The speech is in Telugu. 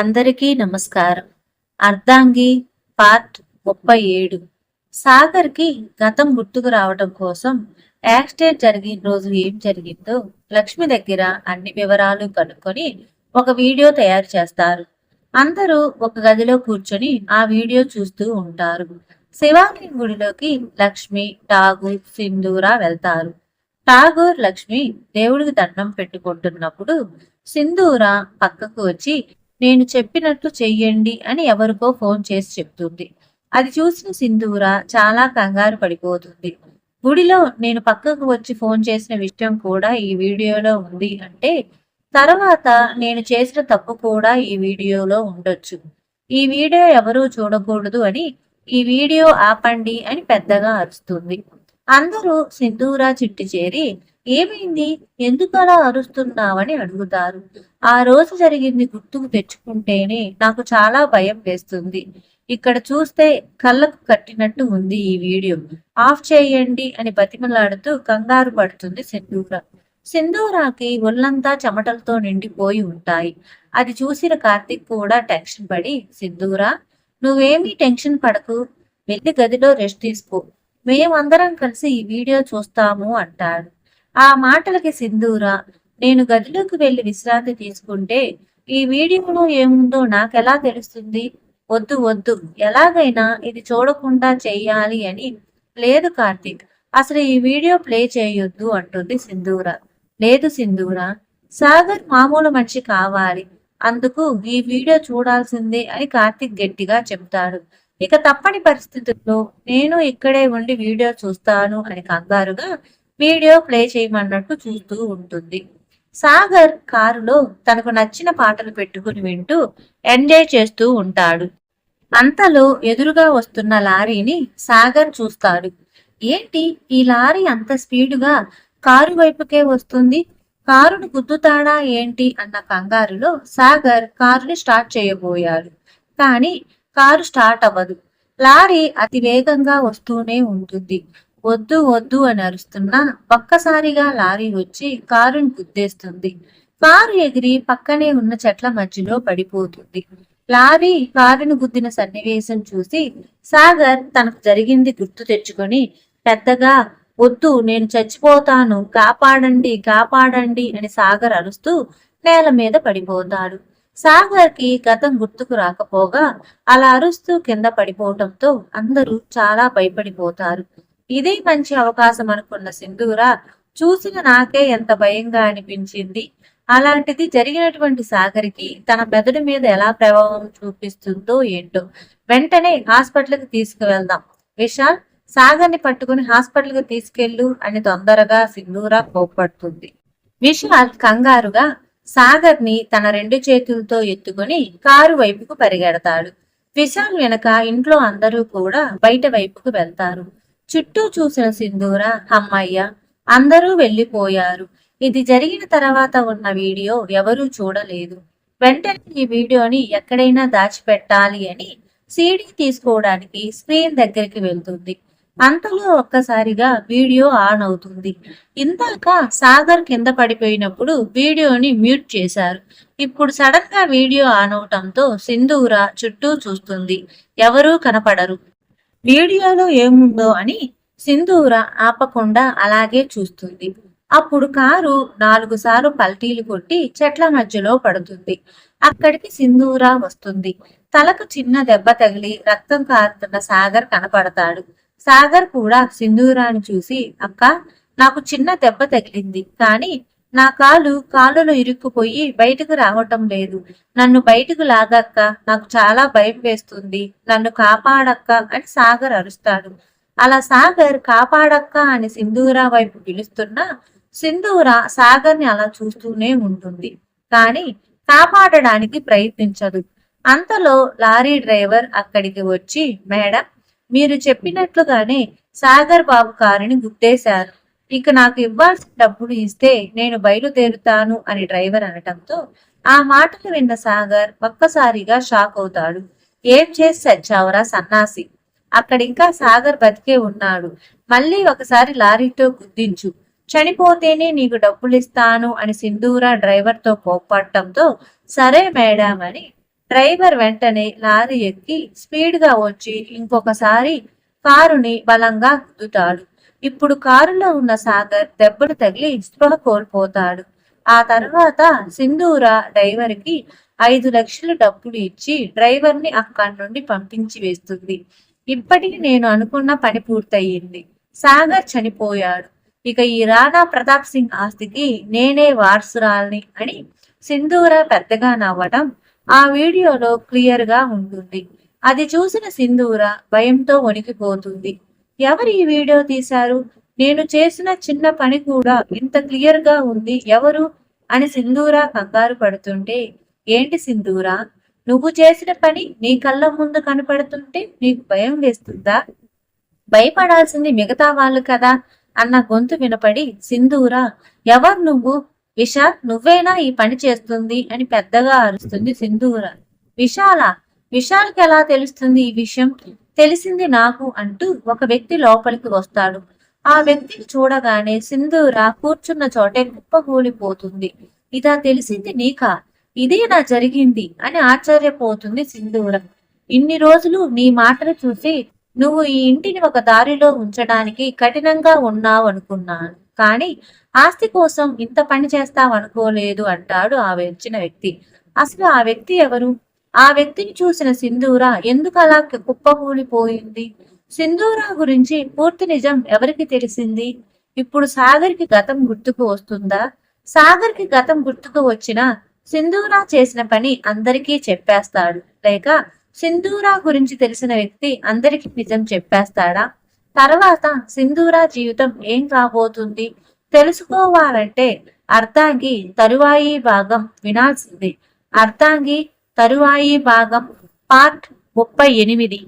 అందరికీ నమస్కారం. అర్ధాంగి పార్ట్ ముప్పై ఏడు. సాగర్కి గతం గుర్తుకు రావడం కోసం యాక్సిడెంట్ జరిగిన రోజు ఏం జరిగిందో లక్ష్మి దగ్గర అన్ని వివరాలు కనుక్కొని ఒక వీడియో తయారు చేస్తారు. అందరూ ఒక గదిలో కూర్చొని ఆ వీడియో చూస్తూ ఉంటారు. శివాలయం గుడిలోకి లక్ష్మి ఠాగూర్ సింధూరా వెళ్తారు. ఠాగూర్ లక్ష్మి దేవుడికి దండం పెట్టుకుంటున్నప్పుడు సింధూర పక్కకు వచ్చి నేను చెప్పినట్లు చెయ్యండి అని ఎవరికో ఫోన్ చేసి చెప్తుంది. అది చూసిన సింధూర చాలా కంగారు పడిపోతుంది. గుడిలో నేను పక్కకు వచ్చి ఫోన్ చేసిన విషయం కూడా ఈ వీడియోలో ఉంది అంటే తర్వాత నేను చేసిన తప్పు కూడా ఈ వీడియోలో ఉండొచ్చు. ఈ వీడియో ఎవరూ చూడకూడదు అని ఈ వీడియో ఆపండి అని పెద్దగా అరుస్తుంది. అందరూ సింధూరా చిట్టి చేరి ఏమైంది? ఎందుకు అలా అరుస్తున్నావని అడుగుతారు. ఆ రోజు జరిగింది గుర్తుకు తెచ్చుకుంటేనే నాకు చాలా భయం వేస్తుంది. ఇక్కడ చూస్తే కళ్ళకు కట్టినట్టు ఉంది ఈ వీడియో. ఆఫ్ చేయండి అని బతిమలాడుతూ కంగారు పడుతుంది సింధూర సింధూరాకి ఒళ్ళంతా చెమటలతో నిండిపోయి ఉంటాయి. అది చూసిన కార్తిక్ కూడా టెన్షన్ పడి సింధూరా నువ్వేమీ టెన్షన్ పడకు. వెళ్ళి గదిలో రెస్ట్ తీసుకో. మేమందరం కలిసి ఈ వీడియో చూస్తాము అంటాడు. ఆ మాటలకి సింధూర నేను గదిలోకి వెళ్ళి విశ్రాంతి తీసుకుంటే ఈ వీడియోలో ఏముందో నాకెలా తెలుస్తుంది? వద్దు వద్దు. ఎలాగైనా ఇది చూడకుండా చెయ్యాలి అని లేదు కార్తీక్. అసలు ఈ వీడియో ప్లే చేయొద్దు అంటుంది సింధూర. లేదు సింధూర. సాగర్ మామూలు మనిషి కావాలి. అందుకు ఈ వీడియో చూడాల్సిందే అని కార్తీక్ గట్టిగా చెప్తాడు. ఇక తప్పని పరిస్థితుల్లో నేను ఇక్కడే ఉండి వీడియో చూస్తాను అని కంగారుగా వీడియో ప్లే చేయమన్నట్టు చూస్తూ ఉంటుంది. సాగర్ కారులో తనకు నచ్చిన పాటలు పెట్టుకుని వింటూ ఎంజాయ్ చేస్తూ ఉంటాడు. అంతలో ఎదురుగా వస్తున్న లారీని సాగర్ చూస్తాడు. ఏంటి ఈ లారీ అంత స్పీడుగా కారు వైపుకే వస్తుంది? కారును గుద్దుతాడా ఏంటి అన్న కంగారులో సాగర్ కారుని స్టార్ట్ చేయబోయాడు. కానీ కారు స్టార్ట్ అవ్వదు. లారీ అతి వేగంగా వస్తూనే ఉంటుంది. వద్దు వద్దు అని అరుస్తున్నా ఒక్కసారిగా లారీ వచ్చి కారుని గుద్దేస్తుంది. కారు ఎగిరి పక్కనే ఉన్న చెట్ల మధ్యలో పడిపోతుంది. లారీ కారును గుద్దిన సన్నివేశం చూసి సాగర్ తనకు జరిగింది గుర్తు తెచ్చుకొని పెద్దగా వద్దు నేను చచ్చిపోతాను. కాపాడండి కాపాడండి అని సాగర్ అరుస్తూ నేల మీద పడిపోతాడు. సాగర్కి గతం గుర్తుకు రాకపోగా అలా అరుస్తూ కింద పడిపోవటంతో అందరూ చాలా భయపడిపోతారు. ఇదే మంచి అవకాశం అనుకున్న సింధూర చూసిన నాకే ఎంత భయంగా అనిపించింది. అలాంటిది జరిగినటువంటి సాగర్కి తన మెదడు మీద ఎలా ప్రభావం చూపిస్తుందో ఏంటో వెంటనే హాస్పిటల్కి తీసుకువెళ్దాం. విశాల్ సాగర్ని పట్టుకుని హాస్పిటల్కి తీసుకెళ్ళు అని తొందరగా సింధూర కోప్పడుతుంది. విశాల్ కంగారుగా సాగర్ని తన రెండు చేతులతో ఎత్తుకుని కారు వైపుకు పరిగెడతాడు. విశాల్ వెనక ఇంట్లో అందరూ కూడా బయట వైపుకు వెళ్తారు. చుట్టూ చూసిన సింధూర అమ్మయ్య అందరూ వెళ్ళిపోయారు. ఇది జరిగిన తర్వాత ఉన్న వీడియో ఎవరూ చూడలేదు. వెంటనే ఈ వీడియోని ఎక్కడైనా దాచిపెట్టాలి అని సీడీ తీసుకోవడానికి స్క్రీన్ దగ్గరికి వెళ్తుంది. అంతలో ఒక్కసారిగా వీడియో ఆన్ అవుతుంది. ఇందాక సాగర్ కింద పడిపోయినప్పుడు వీడియోని మ్యూట్ చేశారు. ఇప్పుడు సడన్గా వీడియో ఆన్ అవటంతో సింధూర చుట్టూ చూస్తుంది. ఎవరూ కనపడరు. వీడియోలో ఏముందో అని సింధూర ఆపకుండా అలాగే చూస్తుంది. అప్పుడు కారు నాలుగు సార్లు పల్టీలు కొట్టి చెట్ల మధ్యలో పడుతుంది. అక్కడికి సింధూర వస్తుంది. తలకు చిన్న దెబ్బ తగిలి రక్తం కారుతున్న సాగర్ కనపడతాడు. సాగర్ కూడా సింధూరాన్ని చూసి అక్క నాకు చిన్న దెబ్బ తగిలింది. కానీ నా కాలు కాలులో ఇరుక్కుపోయి బయటకు రావటం లేదు. నన్ను బయటకు లాగక్క. నాకు చాలా భయం వేస్తుంది. నన్ను కాపాడక్క అని సాగర్ అరుస్తాడు. అలా సాగర్ కాపాడక్క అని సింధూరా వైపు పిలుస్తున్నా సింధూర సాగర్ని అలా చూస్తూనే ఉంటుంది. కానీ కాపాడడానికి ప్రయత్నించదు. అంతలో లారీ డ్రైవర్ అక్కడికి వచ్చి మేడం మీరు చెప్పినట్లుగానే సాగర్ బాబు కారుని గుట్టేశారు ఇక నాకు ఇవ్వాల్సిన డబ్బులు ఇస్తే నేను బయలుదేరుతాను అని డ్రైవర్ అనటంతో ఆ మాటలు విన్న సాగర్ ఒక్కసారిగా షాక్ అవుతాడు. ఏం చేసి సచ్చావరా సన్నాసి? అక్కడ ఇంకా సాగర్ బతికే ఉన్నాడు. మళ్ళీ ఒకసారి లారీతో గుద్దించు. చనిపోతేనే నీకు డబ్బులు ఇస్తాను అని సింధూరా డ్రైవర్తో కోప్పడటంతో సరే మేడం అని డ్రైవర్ వెంటనే లారీ ఎక్కి స్పీడ్గా వచ్చి ఇంకొకసారి కారుని బలంగా గుద్దుతాడు ఇప్పుడు కారులో ఉన్న సాగర్ దెబ్బలు తగిలి స్పృహ కోల్పోతాడు. ఆ తర్వాత సింధూర డ్రైవర్కి ఐదు లక్షలు డబ్బులు ఇచ్చి డ్రైవర్ని అక్కడి నుండి పంపించి వేస్తుంది. ఇప్పటికి నేను అనుకున్న పని పూర్తయింది. సాగర్ చనిపోయాడు. ఇక ఈ రాణా ప్రతాప్ సింగ్ ఆస్తికి నేనే వారసురాల్ని అని సింధూర పెద్దగా నవ్వటం ఆ వీడియోలో క్లియర్గా ఉంటుంది. అది చూసిన సింధూర భయంతో వణికిపోతుంది. ఎవరు ఈ వీడియో తీశారు? నేను చేసిన చిన్న పని కూడా ఇంత క్లియర్గా ఉంది ఎవరు? అని సింధూర కంగారు పడుతుంటే ఏంటి సింధూర? నువ్వు చేసిన పని నీ కళ్ళ ముందు కనపడుతుంటే నీకు భయం వేస్తుందా? భయపడాల్సింది మిగతా వాళ్ళు కదా అన్న గొంతు వినపడి సింధూర ఎవరు నువ్వు? విశాల్ నువ్వేనా ఈ పని చేస్తుంది? అని పెద్దగా అరుస్తుంది సింధూర. విశాల విశాల్కి ఎలా తెలుస్తుంది ఈ విషయం? తెలిసింది నాకు అంటూ ఒక వ్యక్తి లోపలికి వస్తాడు. ఆ వ్యక్తిని చూడగానే సింధూర కూర్చున్న చోటే కుప్పకూలిపోతుంది ఇదా తెలిసింది నీకా? ఇదే నా జరిగింది? అని ఆశ్చర్యపోతుంది సింధూర. ఇన్ని రోజులు నీ మాటలు చూసి నువ్వు ఈ ఇంటిని ఒక దారిలో ఉంచడానికి కఠినంగా ఉన్నావు అనుకున్నాను కానీ ఆస్తి కోసం ఇంత పని చేస్తావు అనుకోలేదు అంటాడు ఆ వచ్చిన వ్యక్తి. అసలు ఆ వ్యక్తి ఎవరు? ఆ వ్యక్తిని చూసిన సింధూర ఎందుకు అలా కుప్పకూలిపోయింది సింధూర గురించి పూర్తి నిజం ఎవరికి తెలిసింది? ఇప్పుడు సాగర్కి గతం గుర్తుకు వస్తుందా? సాగర్కి గతం గుర్తుకు వచ్చినా సింధూరా చేసిన పని అందరికీ చెప్పేస్తాడు. లేక సింధూరా గురించి తెలిసిన వ్యక్తి అందరికీ నిజం చెప్పేస్తాడా? తర్వాత సింధూరా జీవితం ఏం కాబోతుంది తెలుసుకోవాలంటే అర్ధాంగి తరువాయి భాగం వినాల్సింది. అర్ధాంగి తరువాయి భాగం పార్ట్ ముప్పై ఎనిమిది.